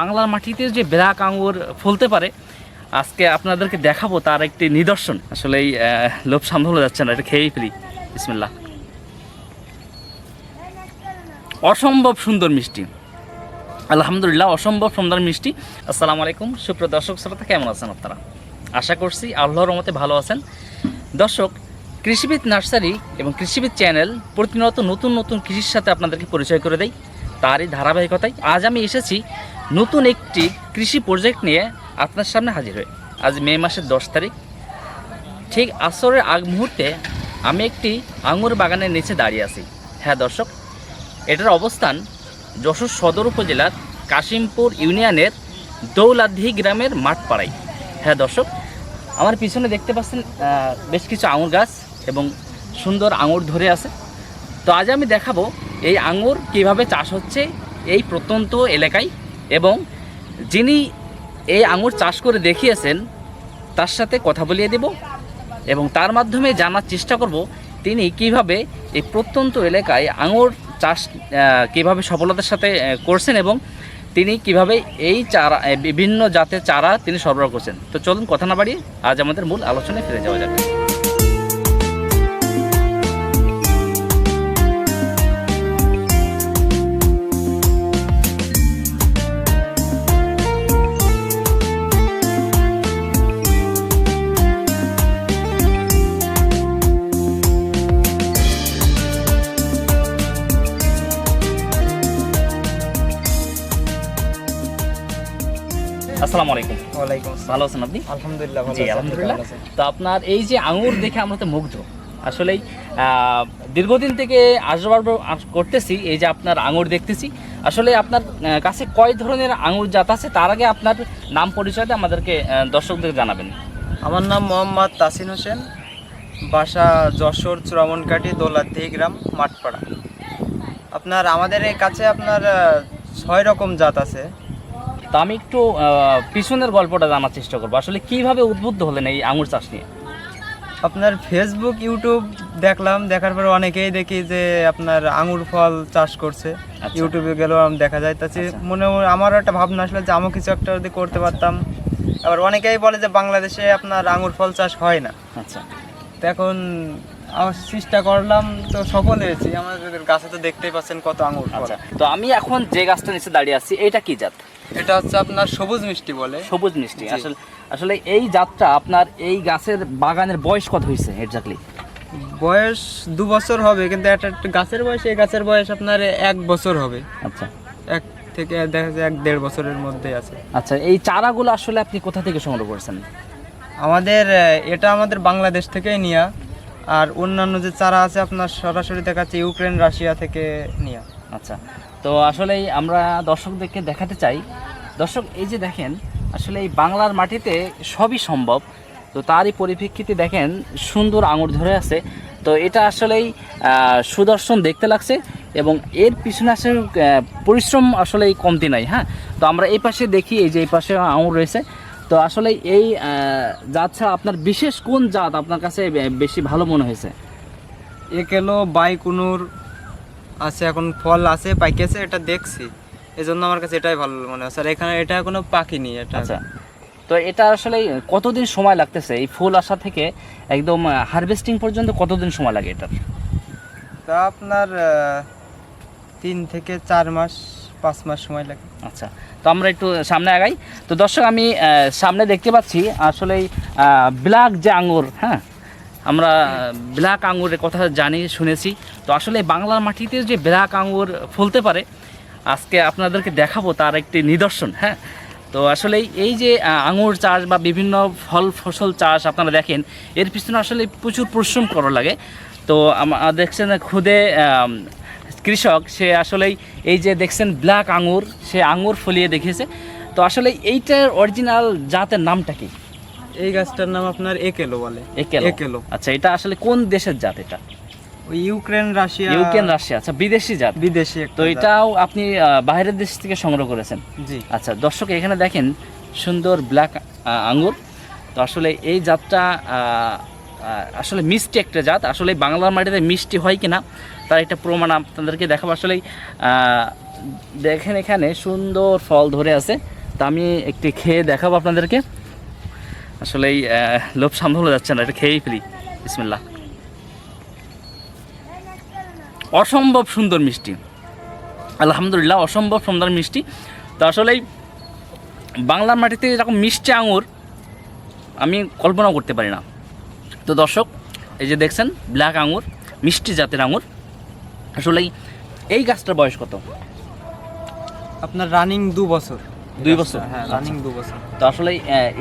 বাংলার মাটিতে যে ব্ল্যাক আঙুর ফলতে পারে, আজকে আপনাদেরকে দেখাবো তার একটি নিদর্শন। আসলে এই লোভ সামলানো যাচ্ছে না, এটা খেয়েই ফেলি। বিসমিল্লা অসম্ভব সুন্দর মিষ্টি। আলহামদুলিল্লাহ, অসম্ভব সুন্দর মিষ্টি। আসসালামু আলাইকুম, সুপ্রিয় দর্শক শ্রোতা, কেমন আছেন আপনারা? আশা করছি আল্লাহর রহমতে ভালো আছেন। দর্শক, কৃষিবিদ নার্সারি এবং কৃষিবিদ চ্যানেল প্রতিনিয়ত নতুন নতুন কৃষির সাথে আপনাদেরকে পরিচয় করে দেয় তারই ধারাবাহিকতায় আজ আমি এসেছি নতুন একটি কৃষি প্রজেক্ট নিয়ে আপনার সামনে হাজির হয়ে আজ মে মাসের দশ তারিখ। ঠিক আসরের আগ মুহূর্তে আমি একটি আঙুর বাগানের নিচে দাঁড়িয়ে আছি। হ্যাঁ দর্শক, এটার অবস্থান যশোর সদর উপজেলার কাশিমপুর ইউনিয়নের দৌলাধি গ্রামের মাঠপাড়ায়। হ্যাঁ দর্শক, আমার পিছনে দেখতে পাচ্ছেন বেশ কিছু আঙুর গাছ এবং সুন্দর আঙুর ধরে আছে। তো আজ আমি দেখাবো এই আঙুর কীভাবে চাষ হচ্ছে এই প্রত্যন্ত এলাকায়। এবং যিনি এই আঙুর চাষ করে দেখিয়েছেন, তার সাথে কথা বলিয়ে দেব এবং তার মাধ্যমে জানার চেষ্টা করব তিনি কীভাবে এই প্রত্যন্ত এলাকায় আঙুর চাষ কীভাবে সফলতার সাথে করছেন এবং তিনি কীভাবে এই চারা বিভিন্ন জাতের চারা তিনি সরবরাহ করছেন। তো চলুন কথা না বাড়িয়ে আজ আমাদের মূল আলোচনায় ফিরে যাওয়া যাবে আসসালামু আলাইকুম। ওয়ালাইকুম ভালো আছেন আপনি? আলহামদুলিল্লাহ জি আলহামদুলিল্লাহ। তো আপনার এই যে আঙুর দেখে আমরা তো মুগ্ধ। আসলেই দীর্ঘদিন থেকে আসবার করতেছি এই যে আপনার আঙুর দেখতেছি। আসলে আপনার কাছে কয় ধরনের আঙুর জাত আছে? তার আগে আপনার নাম পরিচয়টা আমাদেরকে দর্শকদের জানাবেন। আমার নাম মোহাম্মদ তাসিন হোসেন। বাসা যশোর চূড়ামনকাটি দৌলাদি গ্রাম মাঠপাড়া। আপনার আমাদের কাছে আপনার ছয় রকম জাত আছে। তো আমি একটু পিছনের গল্পটা জানার চেষ্টা করব। আসলে কীভাবে উদ্বুদ্ধ হলেন এই আঙুর চাষ নিয়ে? আপনার ফেসবুক ইউটিউব দেখলাম দেখার পরে অনেকেই দেখি যে আপনার আঙুর ফল চাষ করছে। আচ্ছা। ইউটিউবে গেলেও আমি দেখা যায়। তাতে আচ্ছা। মনে আমারও একটা ভাবনা আসলে যে আমিও কিছু একটা যদি করতে পারতাম। আবার অনেকেই বলে যে বাংলাদেশে আপনার আঙুর ফল চাষ হয় না। আচ্ছা। তো এখন চেষ্টা করলাম তো সফল হয়েছি আমাদের গাছে তো দেখতেই পাচ্ছেন কত আঙুর। আচ্ছা তো আমি এখন যে গাছটা নিচে দাঁড়িয়ে আছি এটা কি জাত? এটা হচ্ছে আপনার সবুজ মিষ্টি বলে। সবুজ মিষ্টি। আসলে আসলে এই জাতটা আপনার এই গাছের বাগানের বয়স কত হয়েছে এক্স্যাক্টলি বয়স দু বছর হবে কিন্তু একটা গাছের বয়স এই গাছের বয়স আপনার এক বছর হবে। আচ্ছা। এক থেকে দেখা যায় এক দেড় বছরের মধ্যে আছে। আচ্ছা এই চারাগুলো আসলে আপনি কোথা থেকে সংগ্রহ করছেন? আমাদের এটা আমাদের বাংলাদেশ থেকেই নেওয়া আর অন্যান্য যে চারা আছে আপনার সরাসরি দেখাচ্ছে ইউক্রেন, রাশিয়া থেকে নেওয়া আচ্ছা তো আসলেই আমরা দর্শকদেরকে দেখাতে চাই। দর্শক, এই যে দেখেন, আসলে এই বাংলার মাটিতে সবই সম্ভব। তো তারই পরিপ্রেক্ষিতে দেখেন, সুন্দর আঙুর ধরে আছে। তো এটা আসলেই সুদর্শন দেখতে লাগছে এবং এর পিছনে আসলে পরিশ্রম আসলে কমতি নাই হ্যাঁ? তো আমরা এই পাশে দেখি, এই যে এই পাশে আঙুর রয়েছে। তো আসলে এই জাত ছাড়া আপনার বিশেষ কোন জাত আপনার কাছে বেশি ভালো মনে হয়েছে? এ একেলো বাইকুনুর আছে এখন ফল আছে পাইকেছে এটা দেখছি। এই জন্য আমার কাছে এটাই ভালো মনে হয় স্যার এখানে এটা কোনো পাখি নেই এটা। আচ্ছা। তো এটা আসলে কতদিন সময় লাগতেছে? এই ফুল আসা থেকে একদম হারভেস্টিং পর্যন্ত কতদিন সময় লাগে এটার? তা আপনার তিন থেকে চার মাস। পাঁচ মাস সময় লাগে। আচ্ছা তো আমরা একটু সামনে আগাই। তো দর্শক, আমি সামনে দেখতে পাচ্ছি আসলে ব্ল্যাক যে আঙুর হ্যাঁ? আমরা ব্ল্যাক আঙুরের কথা জানি, শুনেছি। তো আসলে বাংলার মাটিতে যে ব্ল্যাক আঙুর ফলতে পারে, আজকে আপনাদেরকে দেখাবো তার একটি নিদর্শন হ্যাঁ? তো আসলে এই যে আঙুর চাষ বা বিভিন্ন ফল, ফসল চাষ আপনারা দেখেন, এর পিছনে আসলে প্রচুর পরিশ্রম করা লাগে। তো দেখছেন, খুদে কৃষক সে আসলেই এই যে দেখছেন ব্ল্যাক আঙুর সে আঙুর ফলিয়ে দেখিয়েছে। তো আসলে এইটার অরিজিনাল জাতের নামটা কি? এই গাছটার নাম আপনার একেলো বলে। একেলো। একেলো। আচ্ছা এটা আসলে কোন দেশের জাত এটা? Ukraine Russia. Ukraine Russia. আচ্ছা বিদেশি জাত। বিদেশি তো এটাও আপনি বাইরের দেশ থেকে সংগ্রহ করেছেন? জি। আচ্ছা দর্শক এখানে দেখেন সুন্দর ব্ল্যাক আঙ্গুর। তো আসলে এই জাতটা আসলে মিষ্টি একটা জাত। আসলে বাংলার মাটিতে মিষ্টি হয় কিনা তার একটা প্রমাণ আপনাদেরকে দেখাবো। আসলেই দেখেন এখানে সুন্দর ফল ধরে আছে। তা আমি একটি খেয়ে দেখাবো আপনাদেরকে। আসলে এই লোভ সামলানো যাচ্ছে না, এটা খেয়েই ফেলি। বিসমিল্লা অসম্ভব সুন্দর মিষ্টি। আলহামদুলিল্লাহ, অসম্ভব সুন্দর মিষ্টি। তো আসলেই, বাংলার মাটিতে এরকম মিষ্টি আঙুর আমি কল্পনাও করতে পারি না। তো দর্শক, এই যে দেখছেন ব্ল্যাক আঙুর, মিষ্টি জাতের আঙুর। আসলেই এই গাছটার বয়স কত আপনার রানিং দু বছর দুই বছর? হ্যাঁ আচ্ছা। রানিং দু বছর তো আসলে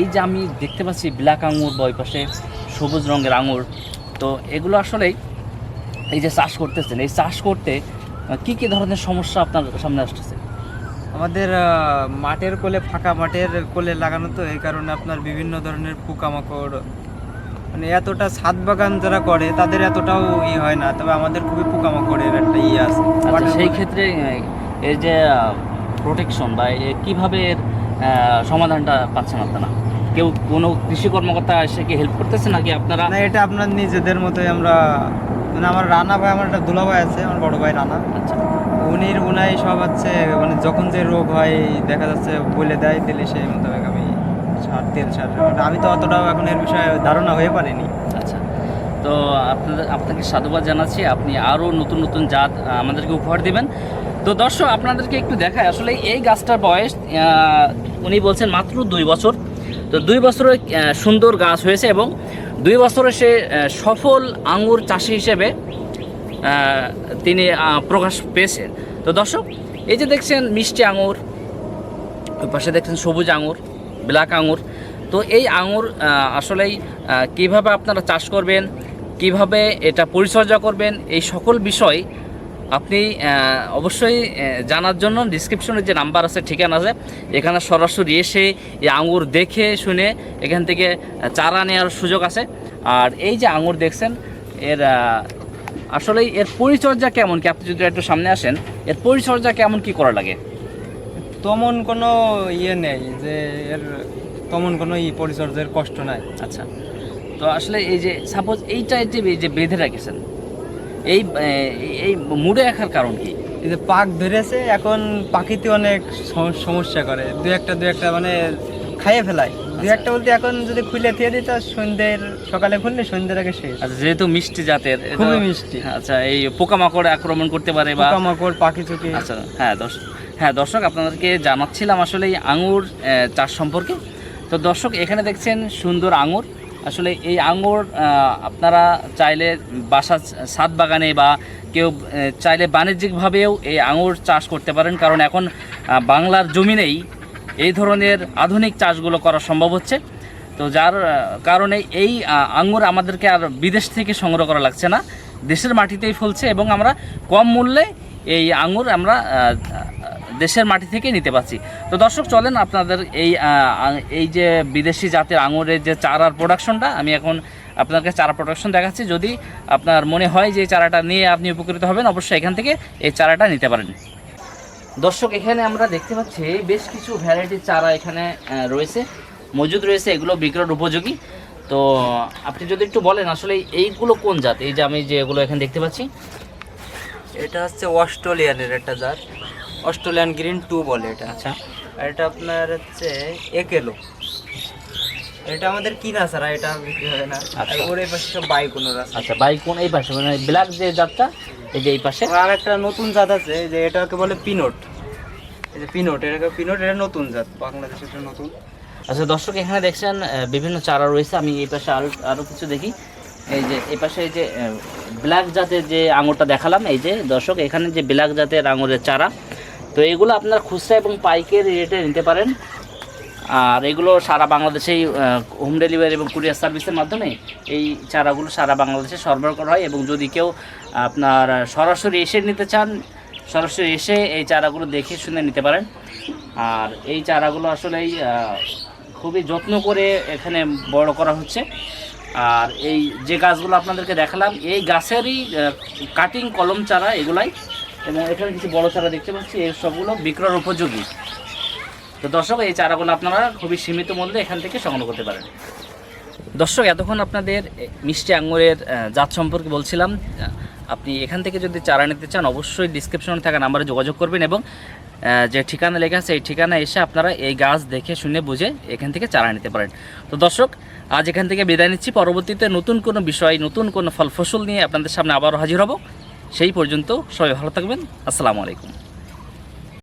এই যে আমি দেখতে পাচ্ছি ব্ল্যাক আঙুর বা ওই পাশে সবুজ রঙের আঙুর তো এগুলো আসলেই এই যে চাষ করতেছেন এই চাষ করতে কি কি ধরনের সমস্যা আপনার সামনে আসতেছে আমাদের মাঠের কোলে ফাঁকা মাঠের কোলে লাগানো তো এই কারণে আপনার বিভিন্ন ধরনের পোকামাকড় মানে এতটা ছাদ বাগান যারা করে তাদের এতটাও ই হয় না। তবে আমাদের খুবই পোকামাকড়ের একটা ইয়ে আছে। আচ্ছা সেই ক্ষেত্রে এই যে প্রোটেকশন বা কীভাবে এর সমাধানটা পাচ্ছেন আপনারা? কেউ কোনো কৃষি কর্মকর্তা এসে কি হেল্প করতেছে নাকি আপনারা? না এটা আপনার নিজেদের মতোই আমরা মানে আমার রানা ভাই আমার একটা দুলা ভাই আছে আমার বড় ভাই রানা। আচ্ছা। উনির উনাই সব হচ্ছে মানে যখন যে রোগ হয় দেখা যাচ্ছে বলে দেয় দিলে সেই মোতাবেক সার, তেল সার। আমি তো অতটাও এখন এর বিষয়ে ধারণা হয়ে পারিনি। আচ্ছা। তো আপনাদের আপনাকে সাধুবাদ জানাচ্ছি। আপনি আরও নতুন নতুন জাত আমাদেরকে উপহার দিবেন। তো দর্শক, আপনাদেরকে একটু দেখায় আসলে এই গাছটার বয়স উনি বলছেন মাত্র দুই বছর। তো দুই বছরে সুন্দর গাছ হয়েছে এবং দুই বছরে সে সফল আঙুর চাষি হিসেবে তিনি প্রকাশ পেয়েছেন। তো দর্শক, এই যে দেখছেন মিষ্টি আঙুর, ওই পাশে দেখছেন সবুজ আঙুর। ব্ল্যাক আঙুর। তো এই আঙুর আসলেই কীভাবে আপনারা চাষ করবেন কীভাবে এটা পরিচর্যা করবেন এই সকল বিষয় আপনি অবশ্যই জানার জন্য ডিসক্রিপশনে যে নাম্বার আছে ঠিকানা আছে এখানে সরাসরি এসে এই আঙুর দেখে শুনে এখান থেকে চারা নেওয়ার সুযোগ আছে। আর এই যে আঙুর দেখছেন এর আহ, আসলেই এর পরিচর্যা কেমন কি? আপনি যদি একটু সামনে আসেন এর পরিচর্যা কেমন কি করা লাগে? তেমন কোনো ইয়ে নেই যে এর তেমন কোনো ই পরিচর্যার কষ্ট নাই। আচ্ছা। তো আসলে এই যে সাপোজ এইটা যে এই যে বেঁধে রাখেছেন এই এই- এই মুড়ে রাখার কারণ কি? এই যে পাক ধরেছে এখন পাখিতে অনেক সমস্যা করে। দু একটা দু একটা মানে খাইয়ে ফেলায়। দু আচ্ছা। একটা বলতে এখন যদি খুলে দিয়ে দিত সন্ধ্যের সকালে খুললে সন্ধ্যের আগে শেষ। আচ্ছা যেহেতু মিষ্টি জাতের খুবই মিষ্টি। আচ্ছা এই পোকামাকড় আক্রমণ করতে পারে বা পোকামাকড় পাখি চুকি আচ্ছা হ্যাঁ দর্শক হ্যাঁ দর্শক আপনাদেরকে জানাচ্ছিলাম আসলে এই আঙুর চাষ সম্পর্কে। তো দর্শক এখানে দেখছেন সুন্দর আঙুর। আসলে এই আঙুর আপনারা চাইলে বাসা ছাদ বাগানে বা কেউ চাইলে বাণিজ্যিকভাবেও এই আঙুর চাষ করতে পারেন। কারণ এখন বাংলার জমিনেই এই ধরনের আধুনিক চাষগুলো করা সম্ভব হচ্ছে। তো যার কারণে এই আঙুর আমাদেরকে আর বিদেশ থেকে সংগ্রহ করা লাগছে না। দেশের মাটিতেই ফলছে এবং আমরা কম মূল্যে এই আঙুর আমরা দেশের মাটি থেকে নিতে পারছি। তো দর্শক, চলেন আপনাদের এই এই যে বিদেশি জাতের আঙুরের যে চারার প্রোডাকশনটা আমি এখন আপনাকে চারা প্রোডাকশন দেখাচ্ছি। যদি আপনার মনে হয় যে চারাটা নিয়ে আপনি উপকৃত হবেন, অবশ্যই এখান থেকে এই চারাটা নিতে পারেন। দর্শক এখানে আমরা দেখতে পাচ্ছি বেশ কিছু ভ্যারাইটির চারা এখানে রয়েছে মজুদ রয়েছে এগুলো বিক্রয়ের উপযোগী। তো আপনি যদি একটু বলেন আসলে এইগুলো কোন জাত? এই যে আমি যে এগুলো এখানে দেখতে পাচ্ছি। এটা হচ্ছে অস্ট্রেলিয়ানের একটা জাত। অস্ট্রেলিয়ান গ্রিন টু বলে এটা। আচ্ছা। আর এটা আপনার হচ্ছে একেলো। এটা আমাদের কিনা ছাড়া এটা বিক্রি হবে না। আর আচ্ছা। ওর এই পাশে সব বাইকুনোর আছে আচ্ছা বাইক কোন এই পাশে মানে ব্ল্যাক যে জাতটা এই যে এই পাশে। আর একটা নতুন জাত আছে যে এটাকে বলে পিনোট। এই যে পিনোট এটাকে পিনোট এটা নতুন জাত বাংলাদেশের এটা নতুন। আচ্ছা দর্শক এখানে দেখছেন বিভিন্ন চারা রয়েছে। আমি এই পাশে আরও আরও কিছু দেখি। এই যে এই পাশে এই যে ব্ল্যাক জাতের যে আঙুরটা দেখালাম এই যে দর্শক এখানে যে ব্ল্যাক জাতের আঙুরের চারা। তো এগুলো আপনার খুচরা এবং পাইকারি রেটে নিতে পারেন। আর এগুলো সারা বাংলাদেশেই হোম ডেলিভারি এবং কুরিয়ার সার্ভিসের মাধ্যমে এই চারাগুলো সারা বাংলাদেশে সরবরাহ করা হয় এবং যদি কেউ আপনার সরাসরি এসে নিতে চান, সরাসরি এসে এই চারাগুলো দেখে শুনে নিতে পারেন। আর এই চারাগুলো আসলেই খুবই যত্ন করে এখানে বড় করা হচ্ছে। আর এই যে গাছগুলো আপনাদেরকে দেখালাম, এই গাছেরই কাটিং কলম চারা এগুলাই এবং এখানে কিছু বড় চারা দেখতে পাচ্ছি, এই সবগুলো বিক্রয়ের উপযোগী। তো দর্শক, এই চারাগুলো আপনারা খুবই সীমিত মূল্যে এখান থেকে সংগ্রহ করতে পারেন। দর্শক, এতক্ষণ আপনাদের মিষ্টি আঙুরের জাত সম্পর্কে বলছিলাম। আপনি এখান থেকে যদি চারা নিতে চান, অবশ্যই ডিসক্রিপশনে থাকা নাম্বারে যোগাযোগ করবেন এবং যে ঠিকানা লেখা আছে, এই ঠিকানা এসে আপনারা এই গাছ দেখে, শুনে, বুঝে এখান থেকে চারা নিতে পারেন। তো দর্শক, আজ এখান থেকে বিদায় নিচ্ছি। পরবর্তীতে নতুন কোনো বিষয়, নতুন কোনো ফল ফসল নিয়ে আপনাদের সামনে আবারও হাজির হব। সেই পর্যন্ত সবাই ভালো থাকবেন। আসসালামু আলাইকুম।